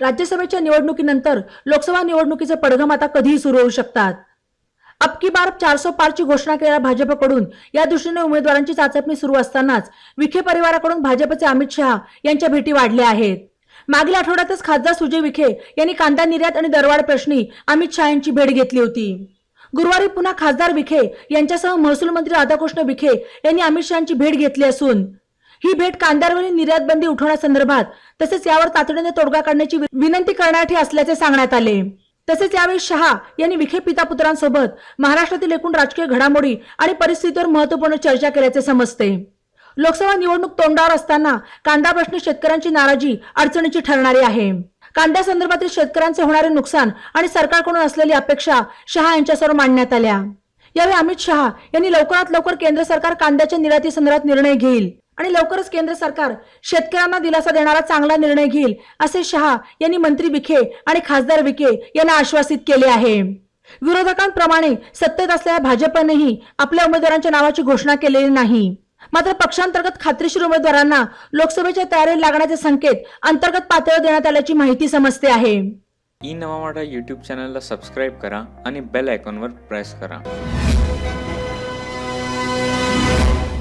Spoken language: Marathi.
राज्यसभेच्या निवडणुकीनंतर लोकसभा निवडणुकीचे पडघम आता कधीही सुरू होऊ शकतात. अब की बार चारसो पारची घोषणा केलेल्या भाजपकडून या दृष्टीने उमेदवारांची चाचपणी सुरू असतानाच विखे परिवाराकडून भाजपचे अमित शहा यांच्या भेटी वाढल्या आहेत. मागील आठवड्यातच खासदार सुजय विखे यांनी कांदा निर्यात आणि दरवाढ प्रश्नी अमित शहा यांची भेट घेतली होती. गुरुवारी पुन्हा खासदार विखे यांच्यासह महसूल मंत्री राधाकृष्ण विखे यांनी अमित शहाची भेट घेतली असून ही भेट कांद्यावरील निर्यात बंदी उठवण्यासंदर्भात तसेच यावर तातडीने तोडगा काढण्याची विनंती करण्यासाठी असल्याचे सांगण्यात आले. तसेच यावेळी शहा यांनी विखे पिता पुत्रांसोबत महाराष्ट्रातील एकूण राजकीय घडामोडी आणि परिस्थितीवर महत्त्वपूर्ण चर्चा केल्याचे समजते. लोकसभा निवडणूक तोंडावर असताना कांदा प्रश्नी शेतकऱ्यांची नाराजी अडचणीची ठरणारी आहे. कांद्यासंदर्भातील शेतकऱ्यांचे होणारे नुकसान आणि सरकारकडून असलेली अपेक्षा शहा यांच्यासमोर मांडण्यात आल्या. यावेळी अमित शहा यांनी लवकरात लवकर केंद्र सरकार कांद्याच्या निर्याती संदर्भात निर्णय घेईल. आणि लवकरच केंद्र सरकार शेतकऱ्यांना दिलासा देणारा चांगला निर्णय घेईल असे शहा यांनी मंत्री विखे आणि खासदार विखे यांना आश्वासित केले आहे. विरोधकांप्रमाणे सत्तेत असलेल्या भाजपनेही आपल्या उमेदवारांच्या नावाची घोषणा केलेली नाही. मात्र पक्षांतर्गत खात्रीशीर उमेदवारांना लोकसभेच्या तयारीत लागण्याचे संकेत अंतर्गत पातळीवर देण्यात आल्याची माहिती समजते आहे. ई नवा मराठा यूट्यूब चॅनलला सबस्क्राईब करा आणि बेल आयकॉनवर प्रेस करा.